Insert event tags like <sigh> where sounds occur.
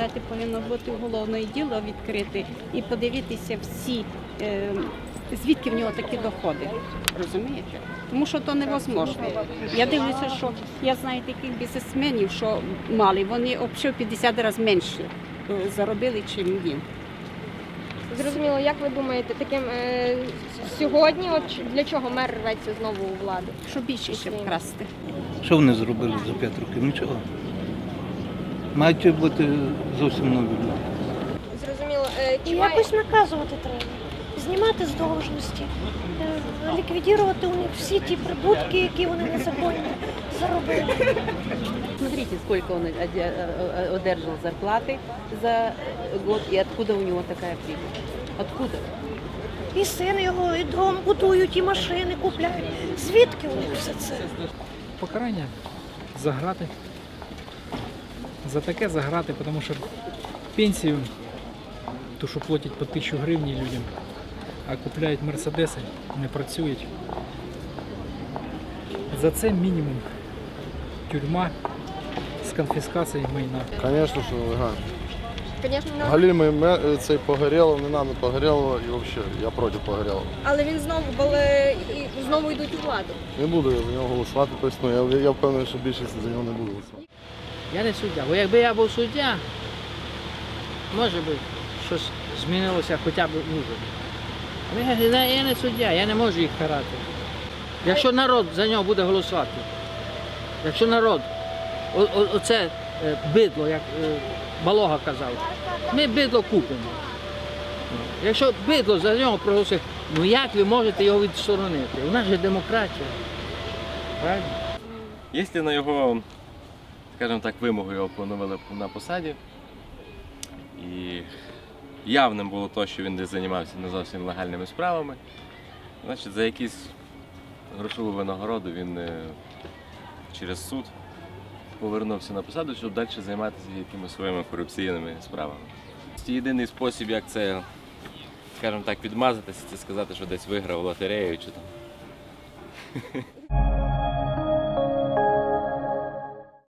вважаєте, повинно бути уголовне діло відкрите і подивитися всі, е, звідки в нього такі доходи. Розумієте? Тому що то невозможно. Я дивлюся, що я знаю таких бізнесменів, що мали, вони взагалі в 50 разів менше е, заробили, чим він. Зрозуміло, як ви думаєте, таким е, сьогодні, от для чого мер рветься знову у владу? Щоб більше ще вкрасти. Що вони зробили за 5 років? Нічого Мають бути зовсім нові люди. Зрозуміло, е, І чи має- якось наказувати треба, знімати з должності, е, ліквідувати у них всі ті прибутки, які вони незаконно заробили. Смотрите, сколько он оде- э, одержал зарплаты за год и откуда у него такая прибыль. Откуда? І син його, і дом будують, і машини купляють. Звідки у них все це? покарання за грати. за таке за грати, тому що пенсію, ту, що платять по тисячу гривень людям, а купляють мерседеси, не працюють. За це мінімум тюрма з конфіскацією майна. Звісно, що нелегально. Звісно, ну, Галімий ме- цей Погорєлов, не треба Погорєлова і взагалі я проти Погорєлова. але він знову але і знову йдуть у владу. Не буду я за нього голосувати точно. Я, я впевнений, що більшість за нього не буде голосувати. Я не суддя. Бо якби я був суддя, може би щось змінилося хоча б ну, я, не суддя, я не можу їх карати. Якщо народ за нього буде голосувати, якщо народ, о, о, оце е, бидло, як е, Балога казав, ми бидло купимо. Якщо бидло за нього проголосує, ну як ви можете його відсторонити? У нас же демократія. Правильно? Якщо на його, скажімо так, вимогу його поновили на посаді, і явним було те, що він десь займався не зовсім легальними справами, значить за якісь грошову винагороду він е, через суд повернувся на посаду, щоб далі займатися якимись своїми корупційними справами. Єдиний спосіб, як це, скажімо так, відмазатися, це сказати, що десь виграв лотерею чи там <laughs>